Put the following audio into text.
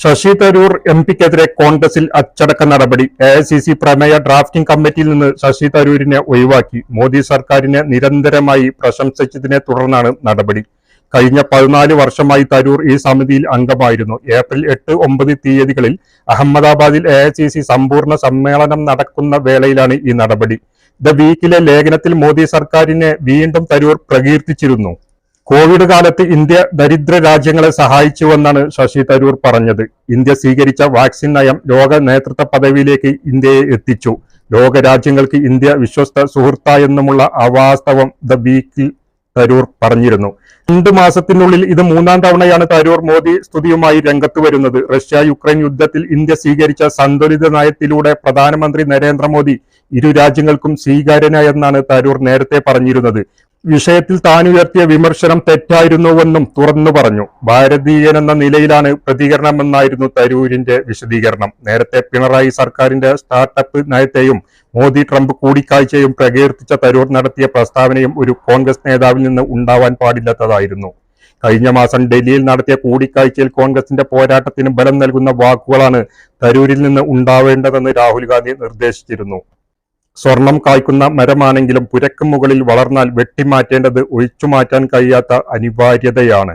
Sasi Tharoor M പിക്കെതിരെ കോൺഗ്രസിൽ അച്ചടക്ക നടപടി. എ ഐ സി സി പ്രമേയ ഡ്രാഫ്റ്റിംഗ് കമ്മിറ്റിയിൽ നിന്ന് ശശി തരൂരിനെ ഒഴിവാക്കി. മോദി സർക്കാരിനെ നിരന്തരമായി പ്രശംസിച്ചതിനെ തുടർന്നാണ് നടപടി. കഴിഞ്ഞ പതിനാല് വർഷമായി തരൂർ ഈ സമിതിയിൽ അംഗമായിരുന്നു. ഏപ്രിൽ എട്ട് ഒമ്പത് തീയതികളിൽ അഹമ്മദാബാദിൽ എ ഐ സി സി സമ്പൂർണ സമ്മേളനം നടക്കുന്ന വേളയിലാണ് ഈ നടപടി. ദ വീക്കിലെ ലേഖനത്തിൽ മോദി സർക്കാരിനെ വീണ്ടും തരൂർ പ്രകീർത്തിച്ചിരുന്നു. കോവിഡ് കാലത്ത് ഇന്ത്യ ദരിദ്ര രാജ്യങ്ങളെ സഹായിച്ചുവെന്നാണ് ശശി തരൂർ പറഞ്ഞത്. ഇന്ത്യ സ്വീകരിച്ച വാക്സിൻ നയം ലോക നേതൃത്വ പദവിയിലേക്ക് ഇന്ത്യയെ എത്തിച്ചു. ലോക രാജ്യങ്ങൾക്ക് ഇന്ത്യ വിശ്വസ്ത സുഹൃത്തായെന്നുമുള്ള അവാസ്തവം ദ വീക്കിൽ തരൂർ പറഞ്ഞിരുന്നു. രണ്ടു മാസത്തിനുള്ളിൽ ഇത് മൂന്നാം തവണയാണ് തരൂർ മോദി സ്തുതിയുമായി രംഗത്ത് വരുന്നത്. റഷ്യ യുക്രൈൻ യുദ്ധത്തിൽ ഇന്ത്യ സ്വീകരിച്ച സന്തുലിത നയത്തിലൂടെ പ്രധാനമന്ത്രി നരേന്ദ്രമോദി ഇരു രാജ്യങ്ങൾക്കും സ്വീകാര്യനായെന്നാണ് തരൂർ നേരത്തെ പറഞ്ഞിരുന്നത്. വിഷയത്തിൽ താൻ ഉയർത്തിയ വിമർശനം തെറ്റായിരുന്നുവെന്നും തുറന്നു പറഞ്ഞു. ഭാരതീയനെന്ന നിലയിലാണ് പ്രതികരണമെന്നായിരുന്നു തരൂരിന്റെ വിശദീകരണം. നേരത്തെ പിണറായി സർക്കാരിന്റെ സ്റ്റാർട്ടപ്പ് നയത്തെയും മോദി ട്രംപ് കൂടിക്കാഴ്ചയും പ്രകീർത്തിച്ച തരൂർ നടത്തിയ പ്രസ്താവനയും ഒരു കോൺഗ്രസ് നേതാവിൽ നിന്ന് ഉണ്ടാവാൻ പാടില്ലാത്തതായിരുന്നു. കഴിഞ്ഞ മാസം ഡൽഹിയിൽ നടത്തിയ കൂടിക്കാഴ്ചയിൽ കോൺഗ്രസിന്റെ പോരാട്ടത്തിന് ബലം നൽകുന്ന വാക്കുകളാണ് തരൂരിൽ നിന്ന് ഉണ്ടാവേണ്ടതെന്ന് രാഹുൽ ഗാന്ധി നിർദ്ദേശിച്ചിരുന്നു. സ്വർണം കായ്ക്കുന്ന മരമാണെങ്കിലും പുരക്ക് മുകളിൽ വളർന്നാൽ വെട്ടിമാറ്റേണ്ടത് ഒഴിച്ചുമാറ്റാൻ കഴിയാത്ത അനിവാര്യതയാണ്.